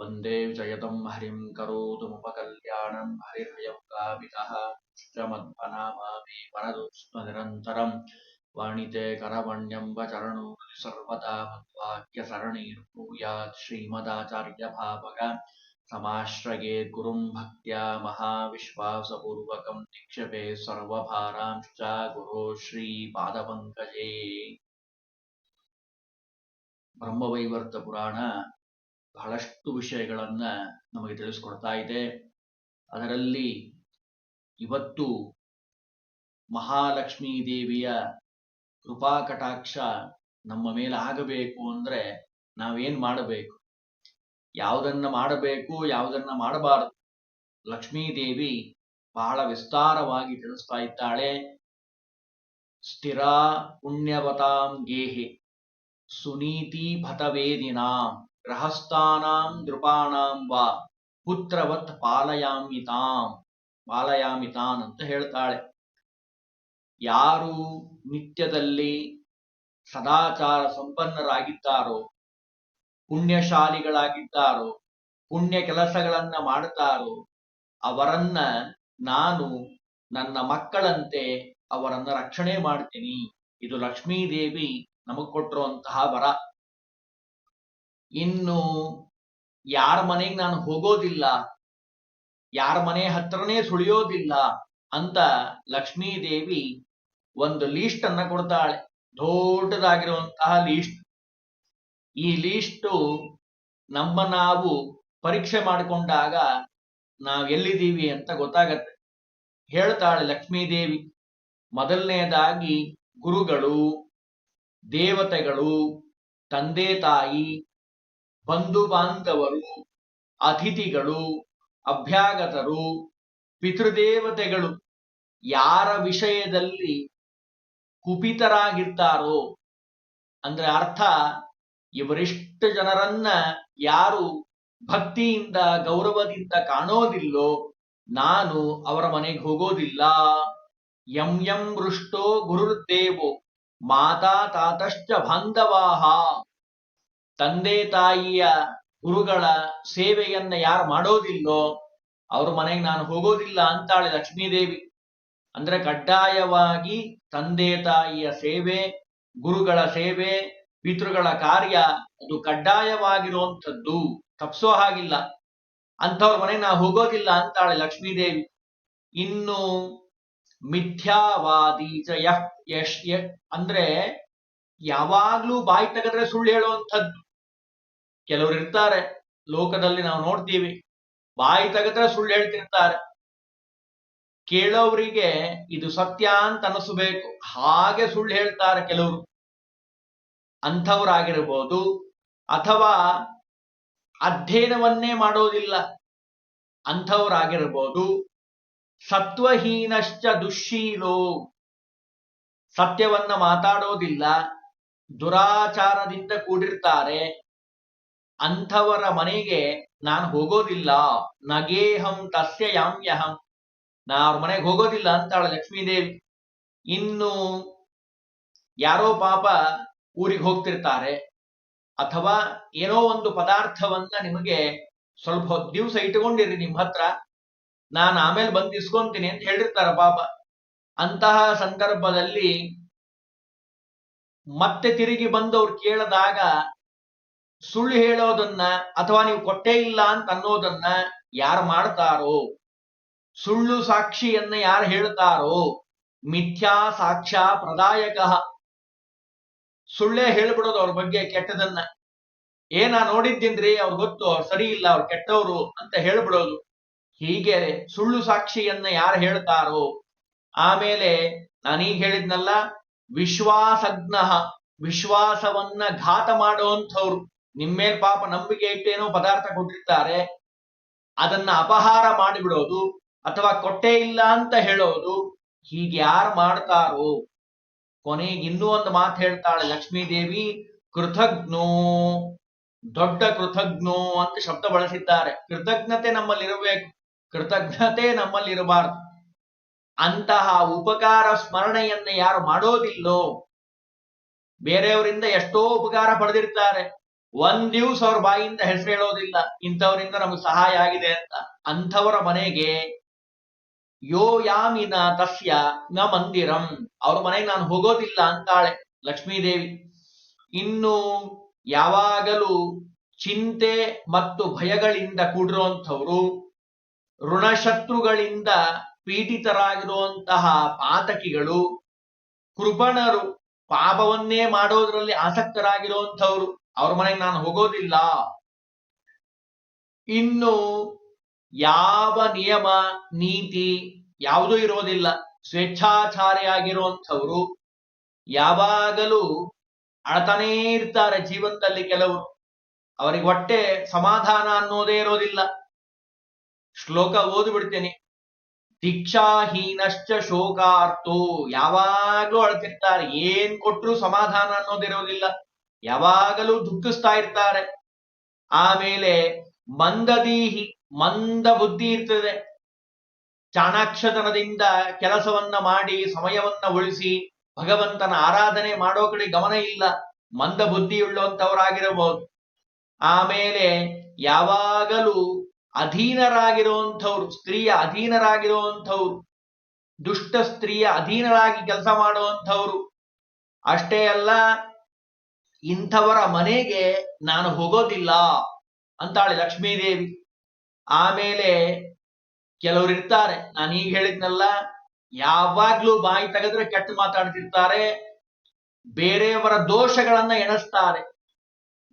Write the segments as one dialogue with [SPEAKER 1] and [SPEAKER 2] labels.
[SPEAKER 1] वन्दे विजयतम् हरिम् करोतुमुपकल्याणम् करवण्यं वचरणो सर्वदा मद्वाक्यसरणीर्भूयात् श्रीमदाचार्यभावक समाश्रये गुरुं भक्त्या महाविश्वासपूर्वकं निक्षेपे सर्वभारांश्च गुरो श्रीपादपङ्कजे। ब्रह्मवैवर्तपुराण ಬಹಳಷ್ಟು ವಿಷಯಗಳನ್ನ ನಮಗೆ ತಿಳಿಸ್ಕೊಡ್ತಾ ಇದೆ. ಅದರಲ್ಲಿ ಇವತ್ತು ಮಹಾಲಕ್ಷ್ಮೀ ದೇವಿಯ ಕೃಪಾ ಕಟಾಕ್ಷ ನಮ್ಮ ಮೇಲೆ ಆಗಬೇಕು ಅಂದ್ರೆ ನಾವೇನ್ ಮಾಡಬೇಕು? ಯಾವುದನ್ನ ಮಾಡಬೇಕು, ಯಾವುದನ್ನ ಮಾಡಬಾರದು? ಲಕ್ಷ್ಮೀ ದೇವಿ ಬಹಳ ವಿಸ್ತಾರವಾಗಿ ತಿಳಿಸ್ತಾ ಇದ್ದಾಳೆ. ಸ್ಥಿರ ಪುಣ್ಯವತಾಂ ಗೇಹಿ, ಸುನೀತಿ ಭತವೇದಿನಾಂ. ಗೃಹಸ್ಥಾನಾಂ ನೃಪಾಣಾಂ ವಾ ಪುತ್ರವತ್ ಪಾಲಯಾಮಿತಾಂ. ಪಾಲಯಾಮಿತಾನ್ ಅಂತ ಹೇಳ್ತಾಳೆ. ಯಾರು ನಿತ್ಯದಲ್ಲಿ ಸದಾಚಾರ ಸಂಪನ್ನರಾಗಿದ್ದಾರೋ, ಪುಣ್ಯಶಾಲಿಗಳಾಗಿದ್ದಾರೋ, ಪುಣ್ಯ ಕೆಲಸಗಳನ್ನ ಮಾಡುತ್ತಾರೋ, ಅವರನ್ನ ನಾನು ನನ್ನ ಮಕ್ಕಳಂತೆ ಅವರನ್ನ ರಕ್ಷಣೆ ಮಾಡ್ತೀನಿ. ಇದು ಲಕ್ಷ್ಮೀದೇವಿ ನಮಗ್ ಕೊಟ್ಟಿರುವಂತಹ ವರ. ಇನ್ನು ಯಾರ ಮನೆಗೆ ನಾನು ಹೋಗೋದಿಲ್ಲ, ಯಾರ ಮನೆ ಹತ್ರನೇ ಸುಳಿಯೋದಿಲ್ಲ ಅಂತ ಲಕ್ಷ್ಮೀದೇವಿ ಒಂದು ಲೀಸ್ಟ್ ಅನ್ನ ಕೊಡ್ತಾಳೆ. ದೊಡ್ಡದಾಗಿರುವಂತಹ ಲೀಸ್ಟ್ ಈ ಲೀಸ್ಟು ನಮ್ಮ ನಾವು ಪರೀಕ್ಷೆ ಮಾಡಿಕೊಂಡಾಗ ನಾವು ಎಲ್ಲಿದ್ದೀವಿ ಅಂತ ಗೊತ್ತಾಗತ್ತೆ. ಹೇಳ್ತಾಳೆ ಲಕ್ಷ್ಮೀದೇವಿ, ಮೊದಲನೇದಾಗಿ ಗುರುಗಳು, ದೇವತೆಗಳು, ತಂದೆ ತಾಯಿ ಬಂಧು ಬಾಂಧವರು ಅತಿಥಿಗಳು, ಅಭ್ಯಾಗತರು, ಪಿತೃದೇವತೆಗಳು ಯಾರ ವಿಷಯದಲ್ಲಿ ಕುಪಿತರಾಗಿರ್ತಾರೋ, ಅಂದ್ರೆ ಅರ್ಥ ಇವರಿಷ್ಟು ಜನರನ್ನ ಯಾರು ಭಕ್ತಿಯಿಂದ, ಗೌರವದಿಂದ ಕಾಣೋದಿಲ್ಲೋ, ನಾನು ಅವರ ಮನೆಗೆ ಹೋಗೋದಿಲ್ಲ. ಯಂ ಯಂ ವೃಷ್ಟೋ ಗುರುರ್ದೇವೋ, ಮಾತಾ ತಾತಶ್ಚ ಬಾಂಧವಾಹ ತಂದೆ ತಾಯಿಯ ಗುರುಗಳ ಸೇವೆಯನ್ನ ಯಾರು ಮಾಡೋದಿಲ್ಲೋ ಅವ್ರ ಮನೆಗೆ ನಾನು ಹೋಗೋದಿಲ್ಲ ಅಂತಾಳೆ ಲಕ್ಷ್ಮೀದೇವಿ. ಅಂದ್ರೆ ಕಡ್ಡಾಯವಾಗಿ ತಂದೆ ತಾಯಿಯ ಸೇವೆ, ಗುರುಗಳ ಸೇವೆ, ಪಿತೃಗಳ ಕಾರ್ಯ ಅದು ಕಡ್ಡಾಯವಾಗಿರುವಂಥದ್ದು. ತಪ್ಸೋ ಹಾಗಿಲ್ಲ. ಅಂಥವ್ರ ಮನೆಗೆ ನಾ ಹೋಗೋದಿಲ್ಲ ಅಂತಾಳೆ ಲಕ್ಷ್ಮೀದೇವಿ. ಇನ್ನು ಮಿಥ್ಯಾವಾದಿ ಯಶ್ ಅಂದ್ರೆ ಯಾವಾಗ್ಲೂ ಬಾಯಿ ತೆಗೆದ್ರೆ ಸುಳ್ಳು ಹೇಳುವಂಥದ್ದು. ಕೆಲವರು ಇರ್ತಾರೆ, ಲೋಕದಲ್ಲಿ ನಾವು ನೋಡ್ತೀವಿ. ಬಾಯಿ ತೆಗೆದ್ರೆ ಸುಳ್ಳು ಹೇಳ್ತಿರ್ತಾರೆ. ಕೇಳೋವರಿಗೆ ಇದು ಸತ್ಯ ಅಂತ ಅನಿಸ್ಬೇಕು. ಹಾಗೆ ಸುಳ್ಳು ಹೇಳ್ತಾರೆ ಕೆಲವರು. ಅಂಥವ್ರಾಗಿರ್ಬೋದು, ಅಥವಾ ಅಧ್ಯಯನವನ್ನೇ ಮಾಡೋದಿಲ್ಲ. ಅಂಥವ್ರಾಗಿರ್ಬೋದು, ಸತ್ವಹೀನಶ್ಚ ದುಶ್ಶೀಲೋ. ಸತ್ಯವನ್ನ ಮಾತಾಡೋದಿಲ್ಲ. ದುರಾಚಾರದಿಂದ ಕೂಡಿರ್ತಾರೆ. ಅಂಥವರ ಮನೆಗೆ ನಾನು ಹೋಗೋದಿಲ್ಲ. ನಗೇಹಂ ತಸ್ಯ ಯಾಮ್ಯಹಂ ನಾ ಅವ್ರ ಮನೆಗೆ ಹೋಗೋದಿಲ್ಲ ಅಂತಾಳೆ ಲಕ್ಷ್ಮೀದೇವಿ. ಇನ್ನು ಯಾರೋ ಪಾಪ ಊರಿಗೆ ಹೋಗ್ತಿರ್ತಾರೆ. ಅಥವಾ ಏನೋ ಒಂದು ಪದಾರ್ಥವನ್ನ ನಿಮಗೆ ಸ್ವಲ್ಪ ದಿವಸ ಇಟ್ಕೊಂಡಿರಿ ನಿಮ್ಮ ಹತ್ರ. ನಾನು ಆಮೇಲೆ ಬಂದು ಇಸ್ಕೊಂತೀನಿ ಅಂತ ಹೇಳಿರ್ತಾರ ಪಾಪ. ಅಂತಹ ಸಂದರ್ಭದಲ್ಲಿ ಮತ್ತೆ ತಿರುಗಿ ಬಂದವ್ರು ಕೇಳದಾಗ ಸುಳ್ಳು ಹೇಳೋದನ್ನ ಅಥವಾ ನೀವು ಕೊಟ್ಟೇ ಇಲ್ಲ ಅಂತ ಅನ್ನೋದನ್ನ ಯಾರು ಮಾಡ್ತಾರೋ, ಸುಳ್ಳು ಸಾಕ್ಷಿಯನ್ನ ಯಾರು ಹೇಳ್ತಾರೋ, ಮಿಥ್ಯಾ ಸಾಕ್ಷ್ಯ ಪ್ರದಾಯಕ. ಸುಳ್ಳೇ ಹೇಳ್ಬಿಡೋದು ಅವ್ರ ಬಗ್ಗೆ ಕೆಟ್ಟದನ್ನ. ಏನ ನೋಡಿದ್ದೀನ್ರಿ, ಅವ್ರು ಗೊತ್ತು, ಅವ್ರು ಸರಿ ಇಲ್ಲ, ಅವ್ರು ಕೆಟ್ಟವರು ಅಂತ ಹೇಳ್ಬಿಡೋದು. ಹೀಗೆ ಸುಳ್ಳು ಸಾಕ್ಷಿಯನ್ನ ಯಾರು ಹೇಳ್ತಾರೋ, ಆಮೇಲೆ ನಾನೀಗ ಹೇಳಿದ್ನಲ್ಲ ವಿಶ್ವಾಸಜ್ಞ ವಿಶ್ವಾಸವನ್ನ ಘಾತ ಮಾಡುವಂಥವ್ರು ನಿಮ್ಮೇಲ್ ಪಾಪ ನಂಬಿಕೆ ಇಟ್ಟೇನೋ ಪದಾರ್ಥ ಕೊಟ್ಟಿರ್ತಾರೆ, ಅದನ್ನ ಅಪಹಾರ ಮಾಡಿಬಿಡೋದು ಅಥವಾ ಕೊಟ್ಟೇ ಇಲ್ಲ ಅಂತ ಹೇಳೋದು, ಹೀಗೆ ಯಾರು ಮಾಡ್ತಾರೋ? ಕೊನೆಗೆ ಇನ್ನೂ ಒಂದು ಮಾತು ಹೇಳ್ತಾಳೆ ಲಕ್ಷ್ಮೀದೇವಿ ಕೃತಜ್ಞೋ, ದೊಡ್ಡ ಕೃತಜ್ಞೋ ಅಂತ ಶಬ್ದ ಬಳಸಿದ್ದಾರೆ. ಕೃತಜ್ಞತೆ ನಮ್ಮಲ್ಲಿರಬೇಕು, ಕೃತಜ್ಞತೆ ನಮ್ಮಲ್ಲಿರಬಾರದು. ಅಂತಹ ಉಪಕಾರ ಸ್ಮರಣೆಯನ್ನ ಯಾರು ಮಾಡೋದಿಲ್ಲೋ? ಬೇರೆಯವರಿಂದ ಎಷ್ಟೋ ಉಪಕಾರ ಪಡೆದಿರ್ತಾರೆ. ಒಂದ್ ದಿವ್ಸ ಅವ್ರ ಬಾಯಿಂದ ಹೆಸರು ಹೇಳೋದಿಲ್ಲ. ಇಂಥವರಿಂದ ನಮ್ಗೆ ಸಹಾಯ ಆಗಿದೆ ಅಂತ ಅಂಥವರ ಮನೆಗೆ ಯೋ ಯಾಮಿನ ತಸ್ಯ ನ ಮಂದಿರಂ. ಅವ್ರ ಮನೆಗೆ ನಾನು ಹೋಗೋದಿಲ್ಲ ಅಂತಾಳೆ ಲಕ್ಷ್ಮೀದೇವಿ. ಇನ್ನು ಯಾವಾಗಲೂ ಚಿಂತೆ ಮತ್ತು ಭಯಗಳಿಂದ ಕೂಡಿರುವಂಥವ್ರು, ಋಣಶತ್ರುಗಳಿಂದ ಪೀಡಿತರಾಗಿರುವಂತಹ ಪಾತಕಿಗಳು, ಕೃಪಣರು, ಪಾಪವನ್ನೇ ಮಾಡೋದ್ರಲ್ಲಿ ಆಸಕ್ತರಾಗಿರುವಂಥವ್ರು ಅವ್ರ ಮನೆಗೆ ನಾನು ಹೋಗೋದಿಲ್ಲ. ಇನ್ನು ಯಾವ ನಿಯಮ, ನೀತಿ ಯಾವುದೂ ಇರೋದಿಲ್ಲ. ಸ್ವೇಚ್ಛಾಚಾರಿಯಾಗಿರುವಂಥವ್ರು ಯಾವಾಗಲೂ ಅಳತಾನೇ ಇರ್ತಾರೆ ಜೀವನದಲ್ಲಿ ಕೆಲವರು. ಅವರಿಗೆ ಹೊಟ್ಟೆ ಸಮಾಧಾನ ಅನ್ನೋದೇ ಇರೋದಿಲ್ಲ. ಶ್ಲೋಕ ಓದಿ ಬಿಡ್ತೇನೆ ದೀಕ್ಷಾಹೀನಶ್ಚ ಶೋಕಾರ್ಥೋ. ಯಾವಾಗ್ಲೂ ಅಳ್ತಿರ್ತಾರೆ. ಏನ್ ಕೊಟ್ರೂ ಸಮಾಧಾನ ಅನ್ನೋದಿರೋದಿಲ್ಲ. ಯಾವಾಗಲೂ ದುಃಖಿಸ್ತಾ ಇರ್ತಾರೆ. ಆಮೇಲೆ ಮಂದದೀಹಿ, ಮಂದ ಬುದ್ಧಿ ಇರ್ತದೆ. ಚಾಣಾಕ್ಷತನದಿಂದ ಕೆಲಸವನ್ನ ಮಾಡಿ, ಸಮಯವನ್ನ ಉಳಿಸಿ, ಭಗವಂತನ ಆರಾಧನೆ ಮಾಡೋ ಕಡೆ ಗಮನ ಇಲ್ಲ. ಮಂದ ಬುದ್ಧಿಯುಳ್ಳಂತವರಾಗಿರಬಹುದು ಆಮೇಲೆ ಯಾವಾಗಲೂ ಅಧೀನರಾಗಿರುವಂಥವ್ರು ಸ್ತ್ರೀಯ ಅಧೀನರಾಗಿರುವಂಥವ್ರು ದುಷ್ಟ ಸ್ತ್ರೀಯ ಅಧೀನರಾಗಿ ಕೆಲಸ ಮಾಡುವಂಥವ್ರು, ಅಷ್ಟೇ ಅಲ್ಲ ಇಂಥವರ ಮನೆಗೆ ನಾನು ಹೋಗೋದಿಲ್ಲ ಅಂತಾಳೆ ಲಕ್ಷ್ಮೀದೇವಿ. ಆಮೇಲೆ ಕೆಲವರು ಇರ್ತಾರೆ. ನಾನು ಈಗ ಹೇಳಿದ್ನಲ್ಲ, ಯಾವಾಗ್ಲೂ ಬಾಯಿ ತೆಗೆದ್ರೆ ಕೆಟ್ಟ ಮಾತಾಡ್ತಿರ್ತಾರೆ, ಬೇರೆಯವರ ದೋಷಗಳನ್ನ ಎಣಿಸ್ತಾರೆ.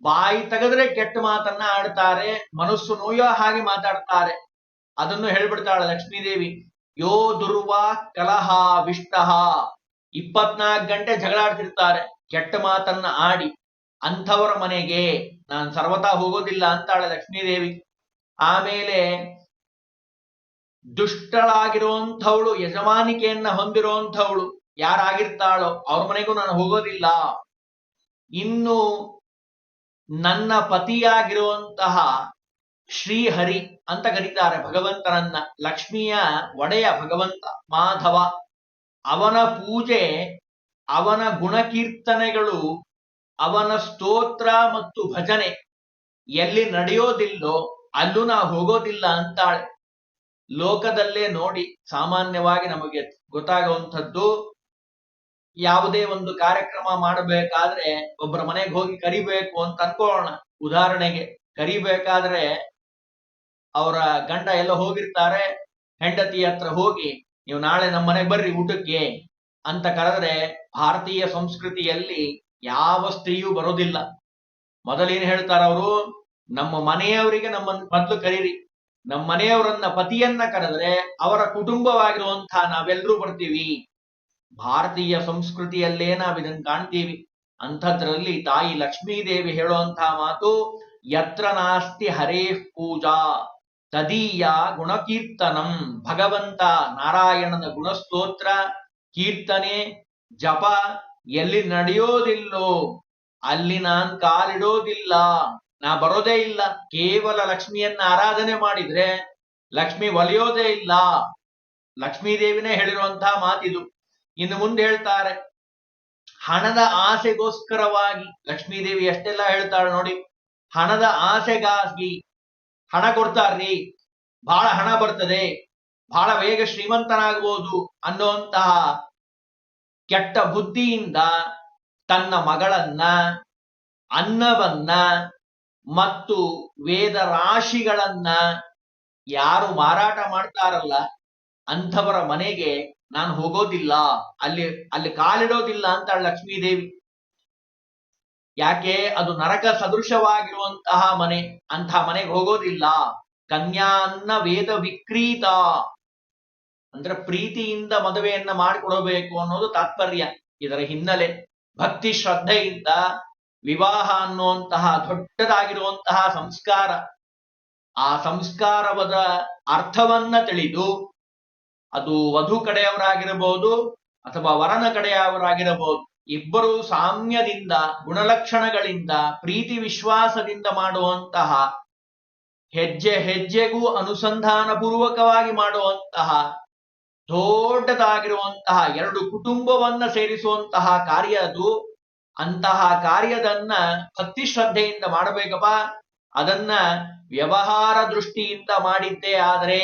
[SPEAKER 1] ಬಾಯಿ ತೆಗೆದ್ರೆ ಕೆಟ್ಟ ಮಾತನ್ನ ಆಡ್ತಾರೆ, ಮನಸ್ಸು ನೋಯೋ ಹಾಗೆ ಮಾತಾಡ್ತಾರೆ. ಅದನ್ನು ಹೇಳ್ಬಿಡ್ತಾಳೆ ಲಕ್ಷ್ಮೀದೇವಿ. ಯೋ ದುರ್ವಾ ಕಲಹ ವಿಷ್ಟಹ ಇಪ್ಪತ್ನಾಲ್ಕು ಗಂಟೆ ಜಗಳಾಡ್ತಿರ್ತಾರೆ. ಕೆಟ್ಟ ಮಾತನ್ನ ಆಡಿ ಅಂಥವರ ಮನೆಗೆ ನಾನು ಸರ್ವತಾ ಹೋಗೋದಿಲ್ಲ ಅಂತಾಳೆ ಲಕ್ಷ್ಮೀದೇವಿ. ಆಮೇಲೆ ದುಷ್ಟಳಾಗಿರುವಂಥವಳು, ಯಜಮಾನಿಕೆಯನ್ನ ಹೊಂದಿರುವಂಥವಳು ಯಾರಾಗಿರ್ತಾಳೋ ಅವ್ರ ಮನೆಗೂ ನಾನು ಹೋಗೋದಿಲ್ಲ. ಇನ್ನು ನನ್ನ ಪತಿಯಾಗಿರುವಂತಹ ಶ್ರೀಹರಿ ಅಂತ ಕರೀತಾರೆ ಭಗವಂತನನ್ನ, ಲಕ್ಷ್ಮಿಯ ಒಡೆಯ ಭಗವಂತ ಮಾಧವ. ಅವನ ಪೂಜೆ ಅವನ ಗುಣಕೀರ್ತನೆಗಳು, ಅವನ ಸ್ತೋತ್ರ ಮತ್ತು ಭಜನೆ ಎಲ್ಲಿ ನಡೆಯೋದಿಲ್ಲೋ ಅಲ್ಲೂ ನಾ ಹೋಗೋದಿಲ್ಲ ಅಂತಾಳೆ. ಲೋಕದಲ್ಲೇ ನೋಡಿ ಸಾಮಾನ್ಯವಾಗಿ ನಮಗೆ ಗೊತ್ತಾಗುವಂಥದ್ದು, ಯಾವುದೇ ಒಂದು ಕಾರ್ಯಕ್ರಮ ಮಾಡಬೇಕಾದ್ರೆ ಒಬ್ಬರ ಮನೆಗೆ ಹೋಗಿ ಕರಿಬೇಕು ಅಂತ ಅನ್ಕೊಳ್ಳೋಣ. ಉದಾಹರಣೆಗೆ, ಕರಿಬೇಕಾದ್ರೆ ಅವರ ಗಂಡ ಎಲ್ಲ ಹೋಗಿರ್ತಾರೆ, ಹೆಂಡತಿ ಹತ್ರ ಹೋಗಿ, ನೀವು ನಾಳೆ ನಮ್ಮ ಮನೆಗೆ ಬರ್ರಿ ಊಟಕ್ಕೆ. ಅಂತ ಕರೆದರೆ ಭಾರತೀಯ ಸಂಸ್ಕೃತಿಯಲ್ಲಿ ಯಾವ ಸ್ತ್ರೀಯೂ ಬರೋದಿಲ್ಲ. ಮೊದಲೇನು ಹೇಳ್ತಾರ ಅವರು? ನಮ್ಮ ಮನೆಯವರಿಗೆ ನಮ್ಮ ಮೊದಲು ಕರೀರಿ. ನಮ್ಮ ಮನೆಯವರನ್ನ ಪತಿಯನ್ನ ಕರೆದ್ರೆ ಅವರ ಕುಟುಂಬವಾಗಿರುವಂತಹ ನಾವೆಲ್ಲರೂ ಬರ್ತೀವಿ. ಭಾರತೀಯ ಸಂಸ್ಕೃತಿಯಲ್ಲೇ ನಾವು ಇದನ್ನ ಕಾಣ್ತೀವಿ. ಅಂಥದ್ರಲ್ಲಿ ತಾಯಿ ಲಕ್ಷ್ಮೀದೇವಿ ಹೇಳುವಂತಹ ಮಾತು, ಯತ್ರ ನಾಸ್ತಿ ಹರೇ ಪೂಜಾ ತದೀಯ ಗುಣಕೀರ್ತನಂ ಭಗವಂತ ನಾರಾಯಣನ ಗುಣಸ್ತೋತ್ರ ಕೀರ್ತನೆ, ಜಪ ಎಲ್ಲಿ ನಡೆಯೋದಿಲ್ಲೋ ಅಲ್ಲಿ ನಾನ್ ಕಾಲಿಡೋದಿಲ್ಲ. ನಾ ಬರೋದೇ ಇಲ್ಲ. ಕೇವಲ ಲಕ್ಷ್ಮಿಯನ್ನ ಆರಾಧನೆ ಮಾಡಿದ್ರೆ ಲಕ್ಷ್ಮಿ ಒಲಿಯೋದೇ ಇಲ್ಲ. ಲಕ್ಷ್ಮೀದೇವಿನೇ ಹೇಳಿರುವಂತಹ ಮಾತಿದು. ಇನ್ನು ಮುಂದೆ ಹೇಳ್ತಾರೆ, ಹಣದ ಆಸೆಗೋಸ್ಕರವಾಗಿ, ಲಕ್ಷ್ಮೀದೇವಿ ಎಷ್ಟೆಲ್ಲ ಹೇಳ್ತಾಳೆ ನೋಡಿ, ಹಣದ ಆಸೆಗಾಗಿ ಹಣ ಕೊಡ್ತಾರ್ರಿ ಬಹಳ ಹಣ ಬರ್ತದೆ ಬಹಳ ಬೇಗ ಶ್ರೀಮಂತನಾಗಬಹುದು ಅನ್ನುವಂತಹ ಕೆಟ್ಟ ಬುದ್ಧಿಯಿಂದ ತನ್ನ ಮಗಳನ್ನ, ಅನ್ನವನ್ನ ಮತ್ತು ವೇದ ರಾಶಿಗಳನ್ನ ಯಾರು ಮಾರಾಟ ಮಾಡ್ತಾರಲ್ಲ, ಅಂಥವರ ಮನೆಗೆ ನಾನು ಹೋಗೋದಿಲ್ಲ. ಅಲ್ಲಿ ಅಲ್ಲಿ ಕಾಲಿಡೋದಿಲ್ಲ ಅಂತಾಳೆ ಲಕ್ಷ್ಮೀದೇವಿ. ಯಾಕೆ? ಅದು ನರಕ ಸದೃಶವಾಗಿರುವಂತಹ ಮನೆ. ಅಂತಹ ಮನೆಗೆ ಹೋಗೋದಿಲ್ಲ. ಕನ್ಯಾನ್ನ ವೇದ ವಿಕ್ರೀತ. ಅಂದ್ರೆ ಪ್ರೀತಿಯಿಂದ ಮದುವೆಯನ್ನ ಮಾಡಿಕೊಡಬೇಕು ಅನ್ನೋದು ತಾತ್ಪರ್ಯ ಇದರ ಹಿನ್ನೆಲೆ. ಭಕ್ತಿ, ಶ್ರದ್ಧೆಯಿಂದ ವಿವಾಹ ಅನ್ನುವಂತಹ ದೊಡ್ಡದಾಗಿರುವಂತಹ ಸಂಸ್ಕಾರ. ಆ ಸಂಸ್ಕಾರವದ ಅರ್ಥವನ್ನ ತಿಳಿದು ಅದು ವಧು ಕಡೆಯವರಾಗಿರಬಹುದು ಅಥವಾ ವರನ ಕಡೆಯವರಾಗಿರಬಹುದು. ಇಬ್ಬರು ಸಾಮ್ಯದಿಂದ, ಗುಣಲಕ್ಷಣಗಳಿಂದ, ಪ್ರೀತಿ ವಿಶ್ವಾಸದಿಂದ ಮಾಡುವಂತಹ, ಹೆಜ್ಜೆ ಹೆಜ್ಜೆಗೂ ಅನುಸಂಧಾನ ಪೂರ್ವಕವಾಗಿ ಮಾಡುವಂತಹ ದೊಡ್ಡದಾಗಿರುವಂತಹ ಎರಡು ಕುಟುಂಬವನ್ನ ಸೇರಿಸುವಂತಹ ಕಾರ್ಯ ಅದು. ಅಂತಹ ಕಾರ್ಯದನ್ನ ಭಕ್ತಿ ಶ್ರದ್ಧೆಯಿಂದ ಮಾಡಬೇಕಪ್ಪ. ಅದನ್ನ ವ್ಯವಹಾರ ದೃಷ್ಟಿಯಿಂದ ಮಾಡಿದ್ದೇ ಆದರೆ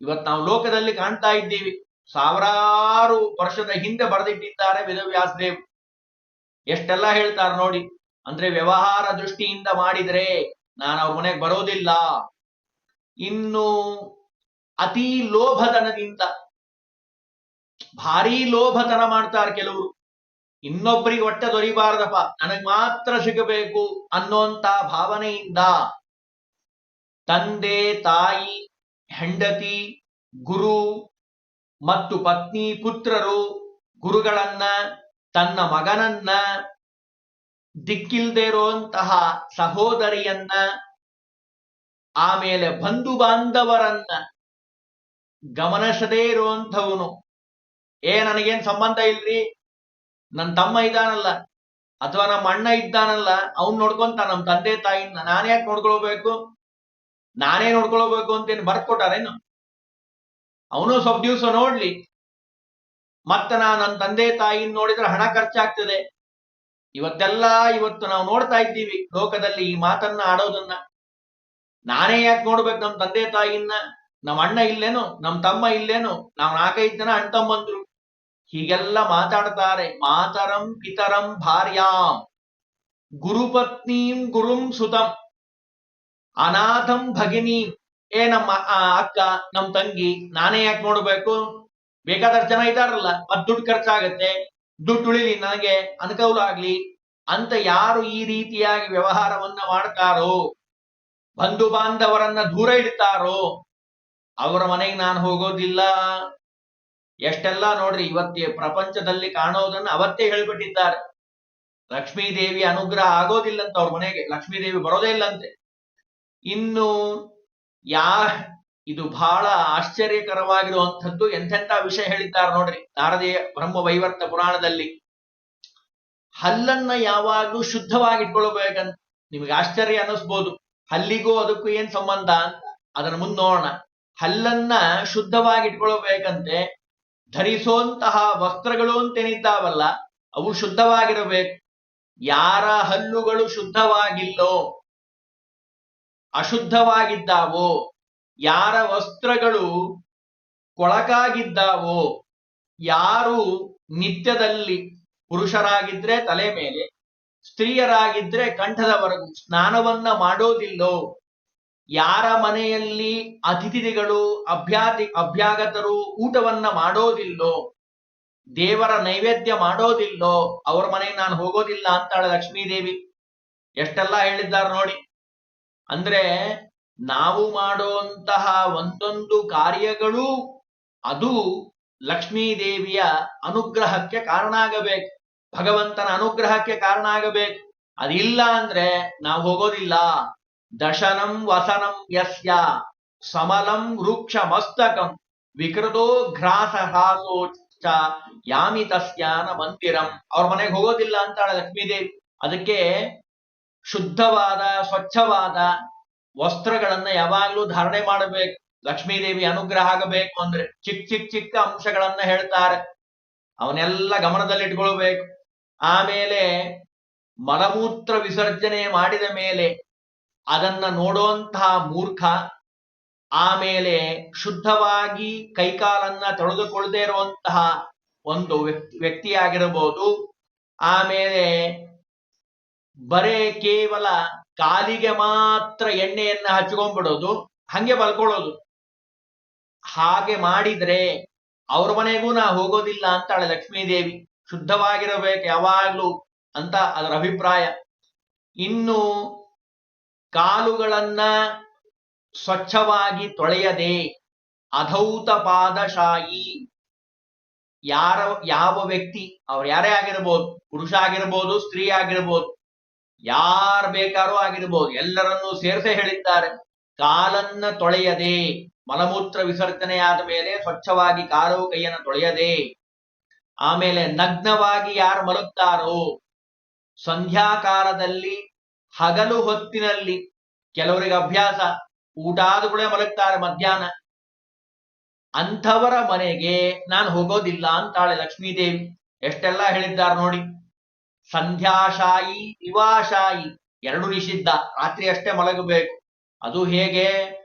[SPEAKER 1] ಇವತ್ ನಾವು ಲೋಕದಲ್ಲಿ ಕಾಣ್ತಾ ಇದ್ದೀವಿ. ಸಾವಿರಾರು ವರ್ಷದ ಹಿಂದೆ ಬರೆದಿಟ್ಟಿದ್ದಾರೆ ವೇದವ್ಯಾಸದೇವ್ ಎಷ್ಟೆಲ್ಲ ಹೇಳ್ತಾರೆ ನೋಡಿ. ಅಂದ್ರೆ ವ್ಯವಹಾರ ದೃಷ್ಟಿಯಿಂದ ಮಾಡಿದ್ರೆ ನಾನು ಅವ್ರ ಮನೆಗೆ ಬರೋದಿಲ್ಲ. ಇನ್ನು ಅತಿ ಲೋಭತನದಿಂದ ಭಾರಿ ಲೋಭತನ ಮಾಡ್ತಾರೆ ಕೆಲವರು. ಇನ್ನೊಬ್ಬರಿಗೆ ಹೊಟ್ಟೆ ದೊರಿಬಾರದಪ್ಪ. ನನಗ್ ಮಾತ್ರ ಸಿಗಬೇಕು ಅನ್ನೋಂತ ಭಾವನೆಯಿಂದ ತಂದೆ, ತಾಯಿ, ಹೆಂಡತಿ, ಗುರು ಮತ್ತು ಪತ್ನಿ, ಪುತ್ರರು ಗುರುಗಳನ್ನ, ತನ್ನ ಮಗನನ್ನ, ದಿಕ್ಕಿಲ್ದೇ ಇರುವಂತಹ ಸಹೋದರಿಯನ್ನ, ಆಮೇಲೆ ಬಂಧು ಬಾಂಧವರನ್ನ ಗಮನಿಸದೇ ಇರುವಂಥವನು ಏ, ನನಗೇನ್ ಸಂಬಂಧ ಇಲ್ರಿ? ನನ್ನ ತಮ್ಮ ಇದ್ದಾನಲ್ಲ, ಅಥವಾ ನಮ್ಮ ಅಣ್ಣ ಇದ್ದಾನಲ್ಲ, ಅವ್ನ್ ನೋಡ್ಕೊಂತ ನಮ್ ತಂದೆ ತಾಯಿ ನಾನೇ ಯಾಕೆ ನೋಡ್ಕೊಳ್ಬೇಕು? ನಾನೇ ನೋಡ್ಕೊಳ್ಬೇಕು ಅಂತೇನು ಬರ್ಕೊಟ್ಟಾರೇನು ಅವನು ಸ್ವಲ್ಪ ದಿವ್ಸ ನೋಡ್ಲಿ. ಮತ್ತೆ ನಾ ನನ್ನ ತಂದೆ ತಾಯಿನ ನೋಡಿದ್ರೆ ಹಣ ಖರ್ಚಾಗ್ತದೆ. ಇವತ್ತೆಲ್ಲ ಇವತ್ತು ನಾವು ನೋಡ್ತಾ ಇದ್ದೀವಿ ಲೋಕದಲ್ಲಿ ಈ ಮಾತನ್ನ ಆಡೋದನ್ನ. ನಾನೇ ಯಾಕೆ ನೋಡ್ಬೇಕು ನಮ್ಮ ತಂದೆ ತಾಯಿಯನ್ನ ನಮ್ಮ ಅಣ್ಣ ಇಲ್ಲೇನು? ನಮ್ಮ ತಮ್ಮ ಇಲ್ಲೇನು? ನಾವ್ ನಾಲ್ಕೈದು ಜನ ಅಣ್ಣ ತಮ್ಮಂದ್ರು. ಹೀಗೆಲ್ಲ ಮಾತಾಡ್ತಾರೆ. ಮಾತರಂ ಪಿತರಂ ಭಾರ್ಯಾಂ. ಗುರುಪತ್ನೀಂ ಗುರುಂ ಸುತಂ. ಅನಾಥಂ ಭಗಿನಿ. ಏ ನಮ್ಮ ಅಕ್ಕ ನಮ್ ತಂಗಿ, ನಾನೇ ಯಾಕೆ ನೋಡ್ಬೇಕು? ಬೇಕಾದಷ್ಟು ಜನ ಇದಾರಲ್ಲ ಮತ್ ದುಡ್ಡು ಖರ್ಚಾಗತ್ತೆ. ದುಡ್ಡು ಉಳಿಲಿ, ನನಗೆ ಅನುಕೂಲ ಆಗ್ಲಿ ಅಂತ ಯಾರು ಈ ರೀತಿಯಾಗಿ ವ್ಯವಹಾರವನ್ನ ಮಾಡ್ತಾರೋ, ಬಂಧು ಬಾಂಧವರನ್ನ ದೂರ ಇಡ್ತಾರೋ, ಅವರ ಮನೆಗೆ ನಾನು ಹೋಗೋದಿಲ್ಲ. ಎಷ್ಟೆಲ್ಲ ನೋಡ್ರಿ, ಇವತ್ತೇ ಪ್ರಪಂಚದಲ್ಲಿ ಕಾಣೋದನ್ನ ಅವತ್ತೇ ಹೇಳ್ಬಿಟ್ಟಿದ್ದಾರೆ. ಲಕ್ಷ್ಮೀ ದೇವಿ ಅನುಗ್ರಹ ಆಗೋದಿಲ್ಲಂತ ಅವ್ರ ಮನೆಗೆ ಲಕ್ಷ್ಮೀ ದೇವಿ ಬರೋದೇ ಇಲ್ಲಂತೆ. ಇನ್ನು ಯಾ, ಇದು ಬಹಳ ಆಶ್ಚರ್ಯಕರವಾಗಿರುವಂಥದ್ದು ಎಂಥೆಂಥ ವಿಷಯ ಹೇಳಿದ್ದಾರೆ ನೋಡ್ರಿ, ನಾರದೇಯ ಬ್ರಹ್ಮ ವೈವರ್ತ ಪುರಾಣದಲ್ಲಿ. ಹಲ್ಲನ್ನ ಯಾವಾಗ್ಲೂ ಶುದ್ಧವಾಗಿ ಇಟ್ಕೊಳ್ಬೇಕಂತ ನಿಮಗೆ ಆಶ್ಚರ್ಯ ಅನ್ನಿಸ್ಬೋದು. ಹಲ್ಲಿಗೂ ಅದಕ್ಕೂ ಏನ್ ಸಂಬಂಧ ಅಂತ, ಅದನ್ನ ಮುಂದೆ ನೋಡೋಣ. ಹಲ್ಲನ್ನ ಶುದ್ಧವಾಗಿ ಇಟ್ಕೊಳ್ಬೇಕಂತೆ ಧರಿಸುವಂತಹ ವಸ್ತ್ರಗಳು ಅಂತೇನಿದ್ದಾವಲ್ಲ ಅವು ಶುದ್ಧವಾಗಿರಬೇಕು. ಯಾರ ಹಲ್ಲುಗಳು ಶುದ್ಧವಾಗಿಲ್ಲೋ, ಅಶುದ್ಧವಾಗಿದ್ದಾವೋ, ಯಾರ ವಸ್ತ್ರಗಳು ಕೊಳಕಾಗಿದ್ದಾವೋ, ಯಾರು ನಿತ್ಯದಲ್ಲಿ ಪುರುಷರಾಗಿದ್ರೆ ತಲೆ ಮೇಲೆ, ಸ್ತ್ರೀಯರಾಗಿದ್ರೆ ಕಂಠದವರೆಗೂ ಸ್ನಾನವನ್ನ ಮಾಡೋದಿಲ್ಲೋ ಯಾರ ಮನೆಯಲ್ಲಿ ಅತಿಥಿಗಳು ಅಭ್ಯಾತಿ ಅಭ್ಯಾಗತರು ಊಟವನ್ನ ಮಾಡೋದಿಲ್ಲೋ, ದೇವರ ನೈವೇದ್ಯ ಮಾಡೋದಿಲ್ಲೋ, ಅವ್ರ ಮನೆಗೆ ನಾನು ಹೋಗೋದಿಲ್ಲ ಅಂತಾಳೆ ಲಕ್ಷ್ಮೀದೇವಿ. ಎಷ್ಟೆಲ್ಲ ಹೇಳಿದ್ದಾರೆ ನೋಡಿ. ಅಂದ್ರೆ ನಾವು ಮಾಡುವಂತಹ ಒಂದೊಂದು ಕಾರ್ಯಗಳು ಅದು ಲಕ್ಷ್ಮೀದೇವಿಯ ಅನುಗ್ರಹಕ್ಕೆ ಕಾರಣ ಆಗಬೇಕು. ಭಗವಂತನ ಅನುಗ್ರಹಕ್ಕೆ ಕಾರಣ ಆಗಬೇಕು. ಅದಿಲ್ಲ ಅಂದ್ರೆ ನಾವು ಹೋಗೋದಿಲ್ಲ. ದಶನಂ ವಸನಂ ಯಸ್ಯ ಸಮಲಂ ವೃಕ್ಷ ಮಸ್ತಕಂ ವಿಕೃತೋ ಘ್ರಾಸ ಯಾಮಿ ತಸ್ಯಾನ ಮಂದಿರಂ. ಅವ್ರ ಮನೆಗೆ ಹೋಗೋದಿಲ್ಲ ಅಂತಾಳೆ ಲಕ್ಷ್ಮೀದೇವಿ. ಅದಕ್ಕೆ ಶುದ್ಧವಾದ, ಸ್ವಚ್ಛವಾದ ವಸ್ತ್ರಗಳನ್ನ ಯಾವಾಗ್ಲೂ ಧಾರಣೆ ಮಾಡಬೇಕು. ಲಕ್ಷ್ಮೀದೇವಿ ಅನುಗ್ರಹ ಆಗಬೇಕು ಅಂದ್ರೆ ಚಿಕ್ಕ ಚಿಕ್ಕ ಚಿಕ್ಕ ಅಂಶಗಳನ್ನ ಹೇಳ್ತಾರೆ. ಅವನ್ನೆಲ್ಲ ಗಮನದಲ್ಲಿ ಇಟ್ಕೊಳ್ಬೇಕು. ಆಮೇಲೆ ಮಲಮೂತ್ರ ವಿಸರ್ಜನೆ ಮಾಡಿದ ಮೇಲೆ ಅದನ್ನ ನೋಡುವಂತಹ ಮೂರ್ಖ ಆಮೇಲೆ ಶುದ್ಧವಾಗಿ ಕೈಕಾಲನ್ನ ತೊಳೆದುಕೊಳ್ಳದೆ ಇರುವಂತಹ ಒಂದು ವ್ಯಕ್ತಿ, ವ್ಯಕ್ತಿಯಾಗಿರಬಹುದು. ಆಮೇಲೆ ಬರೇ ಕೇವಲ ಕಾಲಿಗೆ ಮಾತ್ರ ಎಣ್ಣೆಯನ್ನ ಹಚ್ಕೊಂಡ್ಬಿಡೋದು ಹಂಗೆ ಬಲ್ಕೊಳ್ಳೋದು. ಹಾಗೆ ಮಾಡಿದ್ರೆ ಅವ್ರ ಮನೆಗೂ ನಾ ಹೋಗೋದಿಲ್ಲ ಅಂತಾಳೆ ಲಕ್ಷ್ಮೀದೇವಿ. ಶುದ್ಧವಾಗಿರಬೇಕು ಯಾವಾಗ್ಲೂ ಅಂತ ಅದರ ಅಭಿಪ್ರಾಯ. ಇನ್ನು ಕಾಲುಗಳನ್ನ ಸ್ವಚ್ಛವಾಗಿ ತೊಳೆಯದೆ ಅಧೌತ ಪಾದಶಾಯಿ ಯಾರ, ಯಾವ ವ್ಯಕ್ತಿ, ಅವ್ರು ಯಾರೇ ಆಗಿರ್ಬೋದು, ಪುರುಷ ಆಗಿರ್ಬೋದು, ಸ್ತ್ರೀ ಆಗಿರ್ಬೋದು, ಯಾರು ಬೇಕಾದ್ರೂ ಆಗಿರ್ಬೋದು, ಎಲ್ಲರನ್ನೂ ಸೇರಿಸೇ ಹೇಳಿದ್ದಾರೆ. ಕಾಲನ್ನ ತೊಳೆಯದೆ, ಮಲಮೂತ್ರ ವಿಸರ್ಜನೆಯಾದ ಮೇಲೆ ಸ್ವಚ್ಛವಾಗಿ ಕಾಲು ಕೈಯನ್ನು ತೊಳೆಯದೆ, ಆಮೇಲೆ ನಗ್ನವಾಗಿ ಯಾರು ಮಲಗ್ತಾರೋ, ಸಂಧ್ಯಾಕಾಲದಲ್ಲಿ ಹಗಲು ಹೊತ್ತಿನಲ್ಲಿ ಕೆಲವರಿಗೆ ಅಭ್ಯಾಸ, ಊಟ ಆದ ಕೂಡ ಮಲಗ್ತಾರೆ ಮಧ್ಯಾಹ್ನ. ಅಂಥವರ ಮನೆಗೆ ನಾನು ಹೋಗೋದಿಲ್ಲ ಅಂತಾಳೆ ಲಕ್ಷ್ಮೀದೇವಿ. ಎಷ್ಟೆಲ್ಲ ಹೇಳಿದ್ದಾರೆ ನೋಡಿ. ಸಂಧ್ಯಾಶಾಯಿ ಇವಾಶಾಯಿ ಎರಡು ನಿಷಿದ್ಧ. ರಾತ್ರಿ ಅಷ್ಟೇ ಮಲಗಬೇಕು. ಅದು ಹೇಗೆ?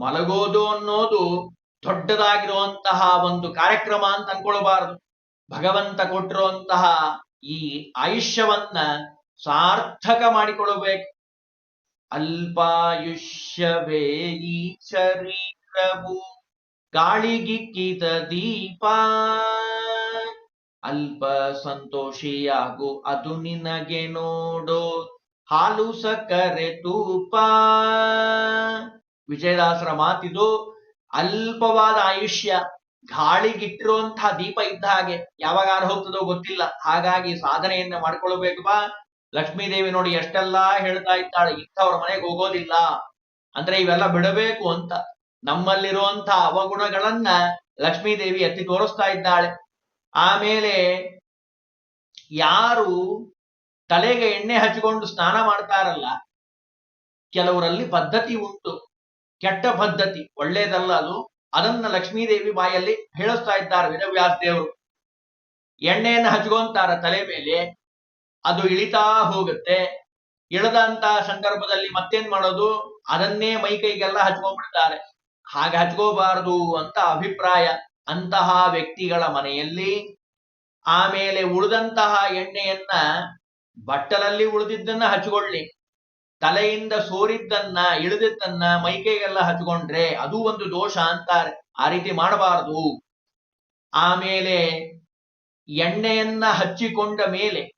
[SPEAKER 1] ಮಲಗೋದು ಅನ್ನೋದು ದೊಡ್ಡದಾಗಿರುವಂತಹ ಒಂದು ಕಾರ್ಯಕ್ರಮ ಅಂತ ಅನ್ಕೊಳ್ಬಾರದು ಭಗವಂತ ಕೊಟ್ಟಿರುವಂತಹ ಈ ಆಯುಷ್ಯವನ್ನ ಸಾರ್ಥಕ ಮಾಡಿಕೊಳ್ಳಬೇಕು ಅಲ್ಪಾಯುಷ್ಯವೇ ಈ ಶರೀರವು ಗಾಳಿಗಿಕ್ಕಿದ ದೀಪ. ಅಲ್ಪ ಸಂತೋಷಿಯಾಗು, ಅದು ನಿನಗೆ ನೋಡೋ, ಹಾಲು ಸಕ್ಕರೆ ತೂಪ ವಿಜಯದಾಸರ ಮಾತಿದು, ಅಲ್ಪವಾದ ಆಯುಷ್ಯ ಗಾಳಿಗಿಟ್ಟಿರುವಂತಹ ದೀಪ ಇದ್ದ ಹಾಗೆ ಯಾವಾಗ ಹೋಗ್ತದೋ ಗೊತ್ತಿಲ್ಲ. ಹಾಗಾಗಿ ಸಾಧನೆಯನ್ನ ಮಾಡ್ಕೊಳ್ಬೇಕು ಬಾ. ಲಕ್ಷ್ಮೀದೇವಿ ನೋಡಿ ಎಷ್ಟೆಲ್ಲಾ ಹೇಳ್ತಾ ಇದ್ದಾಳೆ, ಇಂಥವ್ರ ಮನೆಗೆ ಹೋಗೋದಿಲ್ಲ. ಅಂದ್ರೆ ಇವೆಲ್ಲ ಬಿಡಬೇಕು ಅಂತ. ನಮ್ಮಲ್ಲಿರುವಂತ ಅವಗುಣಗಳನ್ನ ಲಕ್ಷ್ಮೀದೇವಿ ಎತ್ತಿ ತೋರಿಸ್ತಾ ಇದ್ದಾಳೆ. ಆಮೇಲೆ ಯಾರು ತಲೆಗೆ ಎಣ್ಣೆ ಹಚ್ಚಿಕೊಂಡು ಸ್ನಾನ ಮಾಡ್ತಾರಲ್ಲ, ಕೆಲವರಲ್ಲಿ ಪದ್ಧತಿ ಉಂಟು. ಕೆಟ್ಟ ಪದ್ಧತಿ, ಒಳ್ಳೇದಲ್ಲ ಅದು. ಅದನ್ನ ಲಕ್ಷ್ಮೀದೇವಿ ಬಾಯಲ್ಲಿ ಹೇಳಿಸ್ತಾ ಇದ್ದಾರೆ ವೇದವ್ಯಾಸ ದೇವರು. ಎಣ್ಣೆಯನ್ನು ಹಚ್ಕೊಂತಾರ ತಲೆ ಮೇಲೆ ಅದು ಇಳಿತಾ ಹೋಗುತ್ತೆ. ಇಳದಂತ ಸಂದರ್ಭದಲ್ಲಿ ಮತ್ತೇನ್ ಮಾಡೋದು? ಅದನ್ನೇ ಮೈ ಕೈಗೆಲ್ಲ ಹಚ್ಕೊಂಡ್ಬಿಡ್ತಾರೆ. ಹಾಗೆ ಹಚ್ಕೋಬಾರದು ಅಂತ ಅಭಿಪ್ರಾಯ ಅಂತಹ ವ್ಯಕ್ತಿಗಳ ಮನೆಯಲ್ಲಿ. ಆಮೇಲೆ ಉಳಿದಂತಹ ಎಣ್ಣೆಯನ್ನ ಬಟ್ಟಲಲ್ಲಿ ಉಳಿದಿದ್ದನ್ನ ಹಚ್ಕೊಳ್ಳಿ. ತಲೆಯಿಂದ ಸೋರಿದ್ದನ್ನ, ಇಳಿದಿದ್ದನ್ನ ಮೈಕೈಗೆಲ್ಲ ಹಚ್ಕೊಂಡ್ರೆ ಅದು ಒಂದು ದೋಷ ಅಂತಾರೆ. ಆ ರೀತಿ ಮಾಡಬಾರದು. ಆಮೇಲೆ ಎಣ್ಣೆಯನ್ನ ಹಚ್ಚಿಕೊಂಡ ಮೇಲೆ